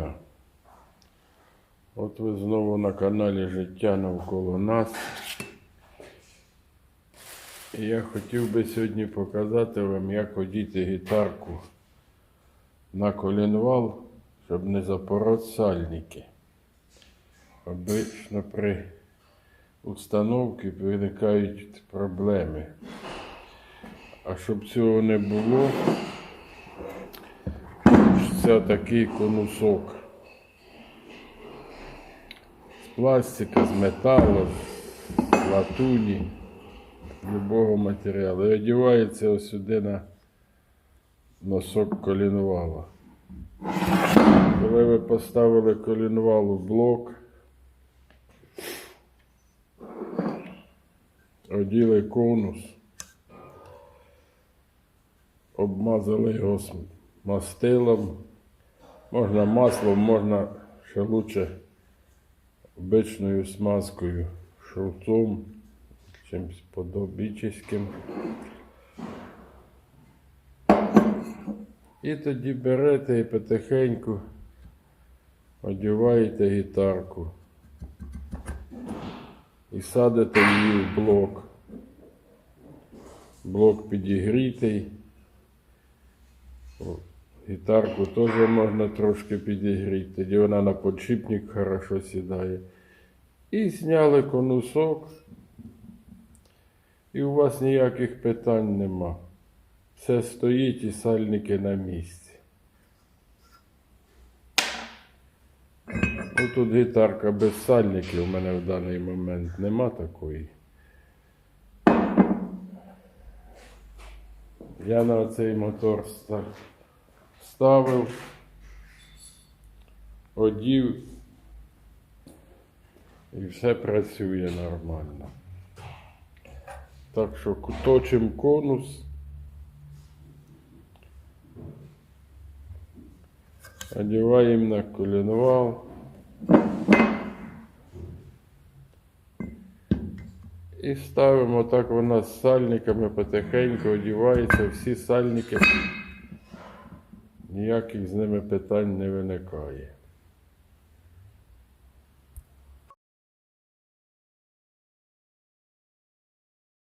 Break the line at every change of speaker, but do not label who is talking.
дня. От ви знову на каналі Життя навколо нас. І я хотів би сьогодні показати вам, як одіти гітарку на колінвал, щоб не запороть сальники. Обично при установці виникають проблеми. А щоб цього не було, це такий конусок. З пластика, з металу, з латуні, з любого матеріалу. І одягається ось сюди на носок колінвала. Коли ви поставили колінвал у блок, оділи конус, обмазали його мастилом, можна маслом, можна ще лучше обичною смазкою, шрутом, чимось подобічським. І тоді берете і потихеньку одягаєте гітарку і садите її в блок. Блок підігрітий. Гітарку теж можна трошки підігріти, тоді вона на подшипник хорошо сідає. І зняли конусок, і у вас ніяких питань нема. Все стоїть і сальники на місці. Ну, тут гітарка без сальників у мене в даний момент нема такої. Я на цей мотор ста- ставив, одів і все працює нормально. Так що точим конус. Одіваємо на коленвал. І ставимо так вона з сальниками потихеньку одівається, всі сальники, ніяких з ними питань не виникає.